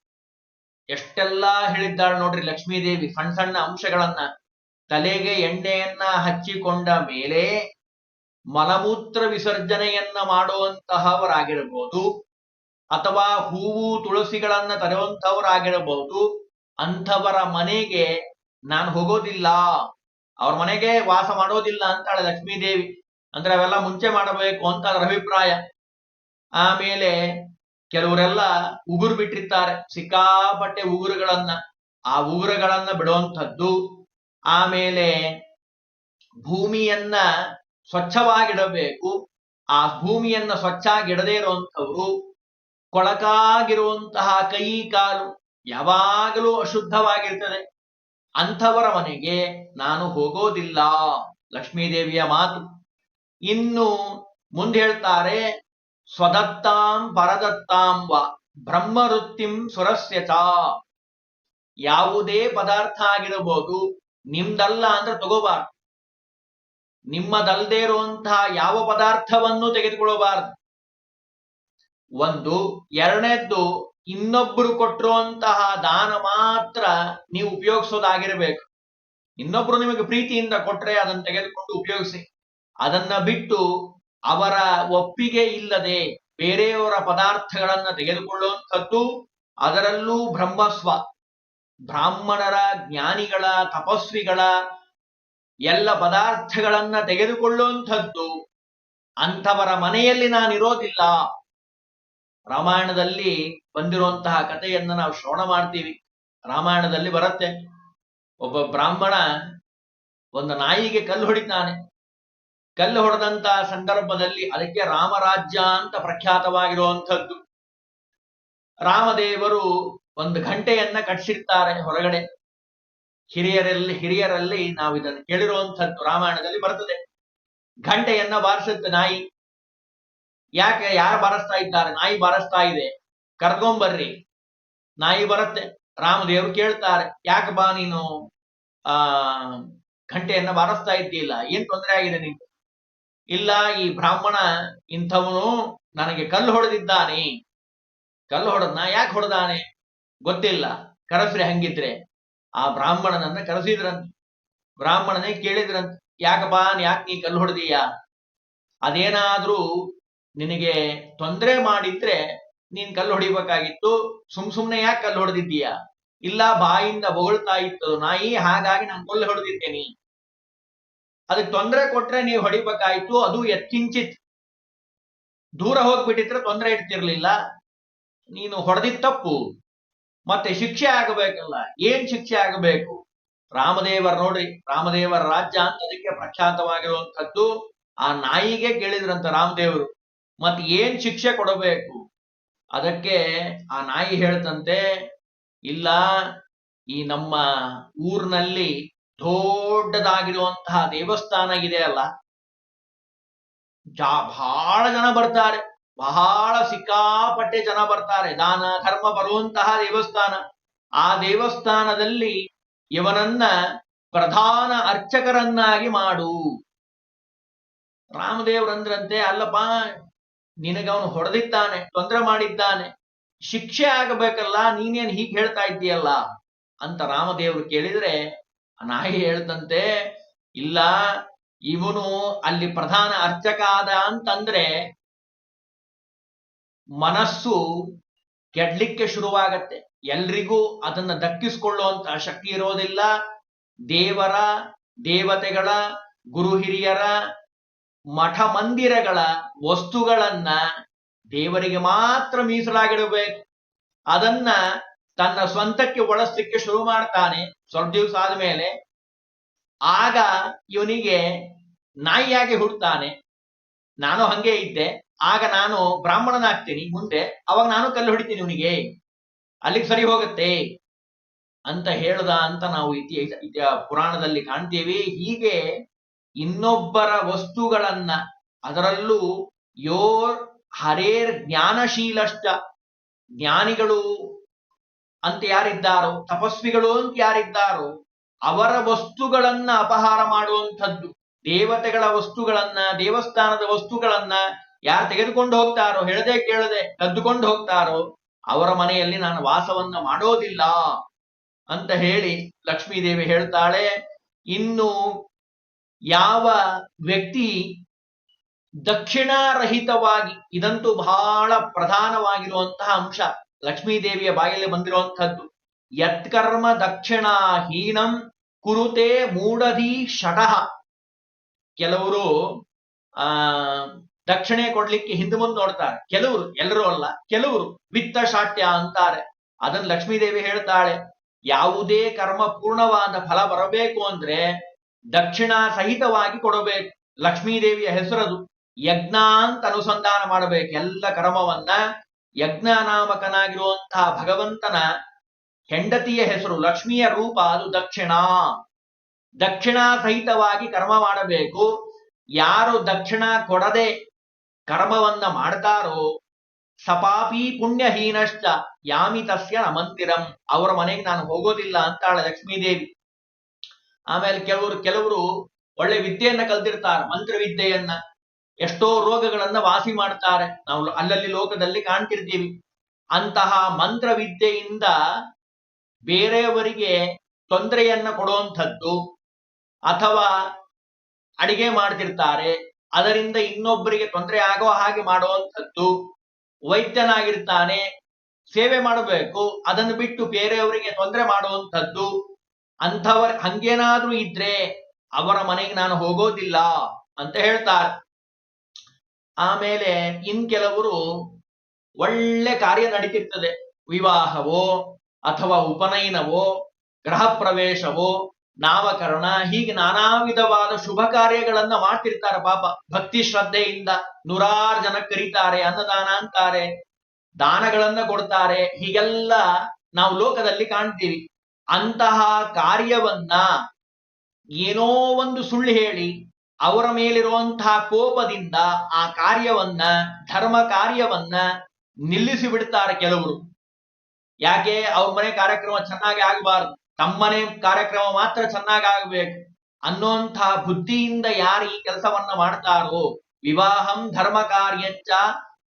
[SPEAKER 1] ಎಷ್ಟೆಲ್ಲಾ ಹೇಳಿದ್ದಾಳೆ ನೋಡ್ರಿ ಲಕ್ಷ್ಮೀದೇವಿ ಸಣ್ಣ ಸಣ್ಣ ಅಂಶಗಳನ್ನ. ತಲೆಗೆ ಎಣ್ಣೆಯನ್ನ ಹಚ್ಚಿಕೊಂಡ ಮೇಲೆ ಮಲಮೂತ್ರ ವಿಸರ್ಜನೆಯನ್ನ ಮಾಡುವಂತಹವರಾಗಿರಬಹುದು. ಅಥವಾ ಹೂವು ತುಳಸಿಗಳನ್ನ ತರುವಂತಹವರಾಗಿರಬಹುದು. ಅಂಥವರ ಮನೆಗೆ ನಾನು ಹೋಗೋದಿಲ್ಲ. ಅವ್ರ ಮನೆಗೆ ವಾಸ ಮಾಡೋದಿಲ್ಲ ಅಂತಾಳೆ ಲಕ್ಷ್ಮೀದೇವಿ. ಅಂದ್ರೆ ಅವೆಲ್ಲ ಮುಂಚೆ ಮಾಡಬೇಕು ಅಂತ ಅದರ ಅಭಿಪ್ರಾಯ. ಆಮೇಲೆ ಕೆಲವರೆಲ್ಲ ಉಗುರು ಬಿಟ್ಟಿರ್ತಾರೆ. ಸಿಕ್ಕಾಪಟ್ಟೆ ಉಗುರುಗಳನ್ನ. ಆ ಉಗುರುಗಳನ್ನ ಬಿಡುವಂಥದ್ದು ಆಮೇಲೆ ಭೂಮಿಯನ್ನ ಸ್ವಚ್ಛವಾಗಿಡಬೇಕು. ಆ ಭೂಮಿಯನ್ನ ಸ್ವಚ್ಛಾಗಿಡದೇ ಇರುವಂಥವ್ರು ಕೊಳಕಾಗಿರುವಂತಹ ಕೈ ಕಾಲು ಯಾವಾಗಲೂ ಅಶುದ್ಧವಾಗಿರ್ತದೆ. ಅಂಥವರ ಮನೆಗೆ ನಾನು ಹೋಗೋದಿಲ್ಲ. ಲಕ್ಷ್ಮೀದೇವಿಯ ಮಾತು. ಇನ್ನು ಮುಂದೆ ಹೇಳ್ತಾರೆ ಸ್ವದತ್ತಾಂ ಪರದತ್ತಾಂ ವ ಬ್ರಹ್ಮವೃತ್ತಿಂ ಚ ಯಾವುದೇ ಪದಾರ್ಥ ಆಗಿರಬಹುದು, ನಿಮ್ದಲ್ಲ ಅಂದ್ರೆ ತಗೋಬಾರ್ದು. ನಿಮ್ಮದಲ್ದೇ ಇರುವಂತಹ ಯಾವ ಪದಾರ್ಥವನ್ನು ತೆಗೆದುಕೊಳ್ಳಬಾರದು. ಒಂದು, ಎರಡನೇದ್ದು, ಇನ್ನೊಬ್ರು ಕೊಟ್ಟಿರುವಂತಹ ದಾನ ಮಾತ್ರ ನೀವು ಉಪಯೋಗಿಸೋದಾಗಿರಬೇಕು. ಇನ್ನೊಬ್ರು ನಿಮಗೆ ಪ್ರೀತಿಯಿಂದ ಕೊಟ್ರೆ ಅದನ್ನು ತೆಗೆದುಕೊಂಡು ಉಪಯೋಗಿಸಿ. ಅದನ್ನ ಬಿಟ್ಟು ಅವರ ಒಪ್ಪಿಗೆ ಇಲ್ಲದೆ ಬೇರೆಯವರ ಪದಾರ್ಥಗಳನ್ನ ತೆಗೆದುಕೊಳ್ಳುವಂಥದ್ದು ಅದರಲ್ಲೂ ಬ್ರಹ್ಮಸ್ವ. ಬ್ರಾಹ್ಮಣರ ಜ್ಞಾನಿಗಳ, ತಪಸ್ವಿಗಳ ಎಲ್ಲ ಪದಾರ್ಥಗಳನ್ನ ತೆಗೆದುಕೊಳ್ಳುವಂಥದ್ದು ಅಂಥವರ ಮನೆಯಲ್ಲಿ ನಾನಿರೋದಿಲ್ಲ. ರಾಮಾಯಣದಲ್ಲಿ ಬಂದಿರುವಂತಹ ಕಥೆಯನ್ನ ನಾವು ಶ್ರವಣ ಮಾಡ್ತೀವಿ. ರಾಮಾಯಣದಲ್ಲಿ ಬರುತ್ತೆ. ಒಬ್ಬ ಬ್ರಾಹ್ಮಣ ಒಂದು ನಾಯಿಗೆ ಕಲ್ಲು ಹೊಡಿತಾನೆ. ಕಲ್ಲು ಹೊಡೆದಂತ ಸಂದರ್ಭದಲ್ಲಿ ಅದಕ್ಕೆ ರಾಮರಾಜ್ಯ ಅಂತ ಪ್ರಖ್ಯಾತವಾಗಿರುವಂಥದ್ದು. ರಾಮದೇವರು ಒಂದು ಘಂಟೆಯನ್ನ ಕಟ್ಸಿರ್ತಾರೆ ಹೊರಗಡೆ. ಹಿರಿಯರಲ್ಲಿ ಹಿರಿಯರಲ್ಲಿ ನಾವು ಇದನ್ನು ಕೇಳಿರುವಂಥದ್ದು ರಾಮಾಯಣದಲ್ಲಿ ಬರ್ತದೆ ಘಂಟೆಯನ್ನ ಬಾರಿಸುತ್ತೆ ನಾಯಿ. ಯಾಕೆ, ಯಾರು ಬಾರಿಸ್ತಾ ಇದ್ದಾರೆ? ನಾಯಿ ಬಾರಿಸ್ತಾ ಇದೆ. ಕರ್ಕೊಂಬರ್ರಿ. ನಾಯಿ ಬರುತ್ತೆ. ರಾಮದೇವರು ಕೇಳ್ತಾರೆ ಯಾಕೆ ಬಾ ನೀನು, ಆ ಗಂಟೆಯನ್ನ ಬಾರಿಸ್ತಾ ಇದ್ದಿಲ್ಲ ಏನ್ ತೊಂದರೆ ಆಗಿದೆ ನಿಂಗೆ? ಇಲ್ಲ, ಈ ಬ್ರಾಹ್ಮಣ ಇಂಥವನು ನನಗೆ ಕಲ್ಲು ಹೊಡೆದಿದ್ದಾನೆ. ಕಲ್ಲು ಹೊಡೆದ್ನ ಯಾಕೆ ಹೊಡೆದಾನೆ? ಗೊತ್ತಿಲ್ಲ. ಕರೆಸ್ರಿ ಹಂಗಿದ್ರೆ. ಆ ಬ್ರಾಹ್ಮಣನನ್ನ ಕರೆಸಿದ್ರಂತ. ಬ್ರಾಹ್ಮಣನೇ ಕೇಳಿದ್ರಂತ. ಯಾಕಪ್ಪ ಯಾಕೆ ನೀ ಕಲ್ಲು ಹೊಡೆದೀಯ? ಅದೇನಾದ್ರೂ ನಿನಗೆ ತೊಂದರೆ ಮಾಡಿದ್ರೆ ನೀನ್ ಕಲ್ಲು ಹೊಡಿಬೇಕಾಗಿತ್ತು. ಸುಮ್ ಸುಮ್ನೆ ಯಾಕೆ ಕಲ್ಲು ಹೊಡೆದಿದ್ದೀಯ? ಇಲ್ಲ, ಬಾಯಿಂದ ಬೊಗಳ್ತಾ ಇತ್ತು. ನಾಯಿ, ಹಾಗಾಗಿ ನಾನು ಕಲ್ಲು ಹೊಡೆದಿದ್ದೇನೆ. ಅದಕ್ಕೆ ತೊಂದರೆ ಕೊಟ್ರೆ ನೀವು ಹೊಡಿಬೇಕಾಯ್ತು, ಅದು ಎತ್ಕಿಂಚಿತ್ ದೂರ ಹೋಗ್ಬಿಟ್ಟಿದ್ರೆ ತೊಂದರೆ ಇಡ್ತಿರ್ಲಿಲ್ಲ. ನೀನು ಹೊಡೆದಿದ್ ತಪ್ಪು. ಮತ್ತೆ ಶಿಕ್ಷೆ ಆಗಬೇಕಲ್ಲ, ಏನ್ ಶಿಕ್ಷೆ ಆಗಬೇಕು? ರಾಮದೇವರ್ ನೋಡ್ರಿ, ರಾಮದೇವರ ರಾಜ್ಯ ಅಂತ ಅದಕ್ಕೆ ಪ್ರಖ್ಯಾತವಾಗಿರುವಂತದ್ದು ಆ ನಾಯಿಗೆ ಕೇಳಿದ್ರಂತ ರಾಮದೇವರು. ಮತ್ ಏನ್ ಶಿಕ್ಷೆ ಕೊಡಬೇಕು? ಅದಕ್ಕೆ ಆ ನಾಯಿ ಹೇಳ್ತಂತೆ, ಇಲ್ಲ, ಈ ನಮ್ಮ ಊರಿನಲ್ಲಿ ದೊಡ್ಡದಾಗಿರುವಂತಹ ದೇವಸ್ಥಾನ ಇದೆ ಅಲ್ಲ. ಜಾ ಬಹಳ ಜನ ಬರ್ತಾರೆ. ಬಹಳ ಸಿಕ್ಕಾಪಟ್ಟೆ ಜನ ಬರ್ತಾರೆ. ದಾನ ಧರ್ಮ ಬರುವಂತಹ ದೇವಸ್ಥಾನ. ಆ ದೇವಸ್ಥಾನದಲ್ಲಿ ಇವನನ್ನ ಪ್ರಧಾನ ಅರ್ಚಕರನ್ನಾಗಿ ಮಾಡು. ರಾಮದೇವ್ರಂದ್ರಂತೆ, ಅಲ್ಲಪ್ಪ, ನಿನಗವನು ಹೊಡೆದಿದ್ದಾನೆ, ತೊಂದರೆ ಮಾಡಿದ್ದಾನೆ, ಶಿಕ್ಷೆ ಆಗಬೇಕಲ್ಲ, ನೀನೇನ್ ಹೀಗೆ ಹೇಳ್ತಾ ಇದ್ದೀಯಲ್ಲ? ಅಂತ ರಾಮದೇವರು ಕೇಳಿದ್ರೆ ನಾಯಿ ಹೇಳ್ತಂತೆ, ಇಲ್ಲ, ಇವನು ಅಲ್ಲಿ ಪ್ರಧಾನ ಅರ್ಚಕ ಆದ ಅಂತಂದ್ರೆ ಮನಸ್ಸು ಕೆಡ್ಲಿಕ್ಕೆ ಶುರುವಾಗತ್ತೆ. ಎಲ್ರಿಗೂ ಅದನ್ನ ದಕ್ಕಿಸ್ಕೊಳ್ಳುವಂತಹ ಶಕ್ತಿ ಇರೋದಿಲ್ಲ. ದೇವರ, ದೇವತೆಗಳ, ಗುರು ಹಿರಿಯರ, ಮಠ ಮಂದಿರಗಳ ವಸ್ತುಗಳನ್ನ ದೇವರಿಗೆ ಮಾತ್ರ ಮೀಸಲಾಗಿಡಬೇಕು. ಅದನ್ನ ತನ್ನ ಸ್ವಂತಕ್ಕೆ ಒಳಸ್ಲಿಕ್ಕೆ ಶುರು ಮಾಡ್ತಾನೆ, ಸ್ವಲ್ಪ ದಿವಸ ಆದ್ಮೇಲೆ ಆಗ ಇವನಿಗೆ ನಾಯಿಯಾಗಿ ಹುಡ್ತಾನೆ. ನಾನು ಹಂಗೆ ಇದ್ದೆ. ಆಗ ನಾನು ಬ್ರಾಹ್ಮಣನಾಗ್ತೀನಿ ಮುಂದೆ. ಅವಾಗ ನಾನು ಕಲ್ಲು ಹೊಡಿತೀನಿ ಇವನಿಗೆ. ಅಲ್ಲಿಗೆ ಸರಿ ಹೋಗುತ್ತೆ ಅಂತ ಹೇಳ್ದ ಅಂತ ನಾವು ಇತಿಹಾಸ ಇತಿ, ಪುರಾಣದಲ್ಲಿ ಕಾಣ್ತೀವಿ. ಹೀಗೆ ಇನ್ನೊಬ್ಬರ ವಸ್ತುಗಳನ್ನ ಅದರಲ್ಲೂ ಯೋರ್ ಹರೇರ್ ಜ್ಞಾನಶೀಲಷ್ಟ ಜ್ಞಾನಿಗಳು ಅಂತ ಯಾರಿದ್ದಾರೋ, ತಪಸ್ವಿಗಳು ಅಂತ ಯಾರಿದ್ದಾರೋ, ಅವರ ವಸ್ತುಗಳನ್ನ ಅಪಹಾರ ಮಾಡುವಂಥದ್ದು, ದೇವತೆಗಳ ವಸ್ತುಗಳನ್ನ, ದೇವಸ್ಥಾನದ ವಸ್ತುಗಳನ್ನ ಯಾರು ತೆಗೆದುಕೊಂಡು ಹೋಗ್ತಾರೋ, ಹೇಳದೆ ಕೇಳದೆ ಕದ್ದುಕೊಂಡು ಹೋಗ್ತಾರೋ, ಅವರ ಮನೆಯಲ್ಲಿ ನಾನು ವಾಸವನ್ನ ಮಾಡೋದಿಲ್ಲ ಅಂತ ಹೇಳಿ ಲಕ್ಷ್ಮೀದೇವಿ ಹೇಳ್ತಾಳೆ, ಇನ್ನು ಯಾವ ವ್ಯಕ್ತಿ ದಕ್ಷಿಣಾರಹಿತವಾಗಿ, ಇದಂತೂ ಬಹಳ ಪ್ರಧಾನವಾಗಿರುವಂತಹ ಅಂಶ. ಲಕ್ಷ್ಮೀದೇವಿಯ ಬಾಯಲ್ಲಿ ಬಂದಿರುವಂಥದ್ದು. ಯತ್ಕರ್ಮ ದಕ್ಷಿಣಾಹೀನಂ ಕುರುತೆ ಮೂಡಧಿ ಶಟಃ ಕೆಲವರು, ಆ, ದಕ್ಷಿಣೆ ಕೊಡ್ಲಿಕ್ಕೆ ಹಿಂದೆ ಮುಂದೆ ನೋಡ್ತಾರೆ. ಕೆಲವರು, ಎಲ್ಲರೂ ಅಲ್ಲ, ಕೆಲವರು ವಿತ್ತ ಶಾಟ್ಯ ಅಂತಾರೆ. ಅದನ್ನ ಲಕ್ಷ್ಮೀದೇವಿ ಹೇಳ್ತಾಳೆ, ಯಾವುದೇ ಕರ್ಮ ಪೂರ್ಣವಾದ ಫಲ ಬರಬೇಕು ಅಂದ್ರೆ ದಕ್ಷಿಣ ಸಹಿತವಾಗಿ ಕೊಡಬೇಕು. ಲಕ್ಷ್ಮೀದೇವಿಯ ಹೆಸರದು ಯಜ್ಞ ಅಂತ ಅನುಸಂಧಾನ ಮಾಡಬೇಕು. ಎಲ್ಲ ಕರ್ಮವನ್ನ ಯಜ್ಞ ನಾಮಕನಾಗಿರುವಂತಹ ಭಗವಂತನ ಹೆಂಡತಿಯ ಹೆಸರು ಲಕ್ಷ್ಮಿಯ ರೂಪ ಅದು ದಕ್ಷಿಣ. ದಕ್ಷಿಣ ಸಹಿತವಾಗಿ ಕರ್ಮ ಮಾಡಬೇಕು. ಯಾರು ದಕ್ಷಿಣ ಕೊಡದೆ ಕರ್ಮವನ್ನ ಮಾಡ್ತಾರೋ ಸಪಾಪಿ ಪುಣ್ಯಹೀನಶ್ಚ ಯಾಮಿ ತಸ್ಯ ಮಂದಿರಂ ಅವರ ಮನೆಗೆ ನಾನು ಹೋಗೋದಿಲ್ಲ ಅಂತಾಳೆ ಲಕ್ಷ್ಮೀದೇವಿ. ಆಮೇಲೆ ಕೆಲವರು ಕೆಲವರು ಒಳ್ಳೆ ವಿದ್ಯೆಯನ್ನ ಕಲ್ತಿರ್ತಾರೆ ಮಂತ್ರ ವಿದ್ಯೆಯನ್ನ ಎಷ್ಟೋ ರೋಗಗಳನ್ನ ವಾಸಿ ಮಾಡ್ತಾರೆ. ನಾವು ಅಲ್ಲಲ್ಲಿ ಲೋಕದಲ್ಲಿ ಕಾಣ್ತಿರ್ತೀವಿ. ಅಂತಹ ಮಂತ್ರವಿದ್ಯೆಯಿಂದ ಬೇರೆಯವರಿಗೆ ತೊಂದರೆಯನ್ನ ಕೊಡುವಂಥದ್ದು ಅಥವಾ ಅಡಿಗೆ ಮಾಡ್ತಿರ್ತಾರೆ. ಅದರಿಂದ ಇನ್ನೊಬ್ಬರಿಗೆ ತೊಂದರೆ ಆಗೋ ಹಾಗೆ ಮಾಡುವಂಥದ್ದು ವೈದ್ಯನಾಗಿರ್ತಾನೆ. ಸೇವೆ ಮಾಡಬೇಕು. ಅದನ್ನು ಬಿಟ್ಟು ಬೇರೆಯವರಿಗೆ ತೊಂದರೆ ಮಾಡುವಂಥದ್ದು. ಅಂಥವರ್ ಹಂಗೇನಾದ್ರೂ ಇದ್ರೆ ಅವರ ಮನೆಗೆ ನಾನು ಹೋಗೋದಿಲ್ಲ ಅಂತ ಹೇಳ್ತಾರೆ. ಆಮೇಲೆ ಇನ್ ಕೆಲವರು ಒಳ್ಳೆ ಕಾರ್ಯ ನಡೀತಿರ್ತದೆ. ವಿವಾಹವೋ ಅಥವಾ ಉಪನಯನವೋ, ಗೃಹ ಪ್ರವೇಶವೋ, ನಾಮಕರಣ, ಹೀಗೆ ನಾನಾ ವಿಧವಾದ ಶುಭ ಕಾರ್ಯಗಳನ್ನ ಮಾಡ್ತಿರ್ತಾರೆ ಪಾಪ. ಭಕ್ತಿ ಶ್ರದ್ಧೆಯಿಂದ ನೂರಾರು ಜನ ಕರೀತಾರೆ, ಅನ್ನದಾನ ಅಂತಾರೆ, ದಾನಗಳನ್ನ ಕೊಡ್ತಾರೆ. ಹೀಗೆಲ್ಲ ನಾವು ಲೋಕದಲ್ಲಿ ಕಾಣ್ತೀವಿ. ಅಂತಹ ಕಾರ್ಯವನ್ನ ಏನೋ ಒಂದು ಸುಳ್ಳು ಹೇಳಿ ಅವರ ಮೇಲಿರುವಂತಹ ಕೋಪದಿಂದ ಆ ಕಾರ್ಯವನ್ನ, ಧರ್ಮ ಕಾರ್ಯವನ್ನ ನಿಲ್ಲಿಸಿ ಬಿಡ್ತಾರೆ ಕೆಲವರು. ಯಾಕೆ? ಅವ್ರ ಮನೆ ಕಾರ್ಯಕ್ರಮ ಚೆನ್ನಾಗಿ ಆಗಬಾರ್ದು. ತಮ್ಮನೆ ಕಾರ್ಯಕ್ರಮ ಮಾತ್ರ ಚೆನ್ನಾಗಿ ಆಗಬೇಕು. ಅನ್ನೋಂತಹ ಬುದ್ಧಿಯಿಂದ ಯಾರು ಈ ಕೆಲಸವನ್ನ ಮಾಡ್ತಾರೋ, ವಿವಾಹಂ ಧರ್ಮ ಕಾರ್ಯಚ್ಚ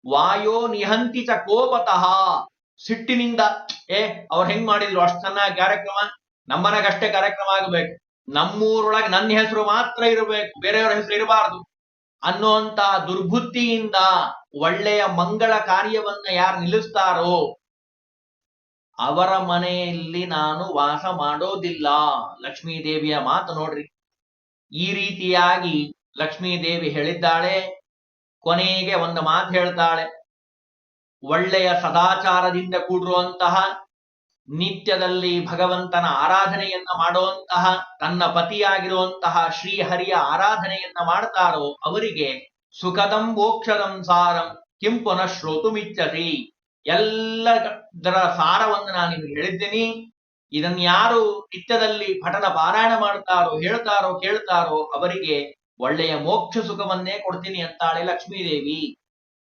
[SPEAKER 1] ವಾಯೋ ನಿಹಂತಿ ಚ ಕೋಪತಃ. ಸಿಟ್ಟಿನಿಂದ, ಏ, ಅವ್ರು ಹೆಂಗ್ ಮಾಡಿದ್ರು? ಅಷ್ಟು ಚೆನ್ನಾಗಿ ಕಾರ್ಯಕ್ರಮ? ನಮ್ಮನೆಗಷ್ಟೇ ಕಾರ್ಯಕ್ರಮ ಆಗ್ಬೇಕು. ನಮ್ಮೂರೊಳಗೆ ನನ್ನ ಹೆಸರು ಮಾತ್ರ ಇರಬೇಕು, ಬೇರೆಯವರ ಹೆಸರು ಇರಬಾರದು. ಅನ್ನುವಂತ ದುರ್ಬುದ್ಧಿಯಿಂದ ಒಳ್ಳೆಯ ಮಂಗಳ ಕಾರ್ಯವನ್ನ ಯಾರು ನಿಲ್ಲಿಸ್ತಾರೋ, ಅವರ ಮನೆಯಲ್ಲಿ ನಾನು ವಾಸ ಮಾಡೋದಿಲ್ಲ. ಲಕ್ಷ್ಮೀ ದೇವಿಯ ಮಾತು ನೋಡ್ರಿ. ಈ ರೀತಿಯಾಗಿ ಲಕ್ಷ್ಮೀದೇವಿ ಹೇಳಿದ್ದಾಳೆ, ಕೊನೆಗೆ ಒಂದು ಮಾತು ಹೇಳ್ತಾಳೆ. ಒಳ್ಳೆಯ ಸದಾಚಾರದಿಂದ ಕೂಡಿರುವಂತಹ ನಿತ್ಯದಲ್ಲಿ ಭಗವಂತನ ಆರಾಧನೆಯನ್ನ ಮಾಡುವಂತಹ, ತನ್ನ ಪತಿಯಾಗಿರುವಂತಹ ಶ್ರೀಹರಿಯ ಆರಾಧನೆಯನ್ನ ಮಾಡ್ತಾರೋ ಅವರಿಗೆ ಸುಖದಂ ಮೋಕ್ಷದಂ ಸಾರಂ ಕಿಂ ಪುನಃ ಶ್ರೋತುಮಿಚ್ಚತಿ ಎಲ್ಲದರ ಸಾರವನ್ನು ನಾನು ನಿಮಗೆ ಹೇಳಿದ್ದೀನಿ. ಇದನ್ನ ಯಾರು ನಿತ್ಯದಲ್ಲಿ ಪಠನ ಪಾರಾಯಣ ಮಾಡ್ತಾರೋ, ಹೇಳ್ತಾರೋ, ಕೇಳ್ತಾರೋ ಅವರಿಗೆ ಒಳ್ಳೆಯ ಮೋಕ್ಷ ಸುಖವನ್ನೇ ಕೊಡ್ತೀನಿ ಅಂತಾಳೆ ಲಕ್ಷ್ಮೀದೇವಿ.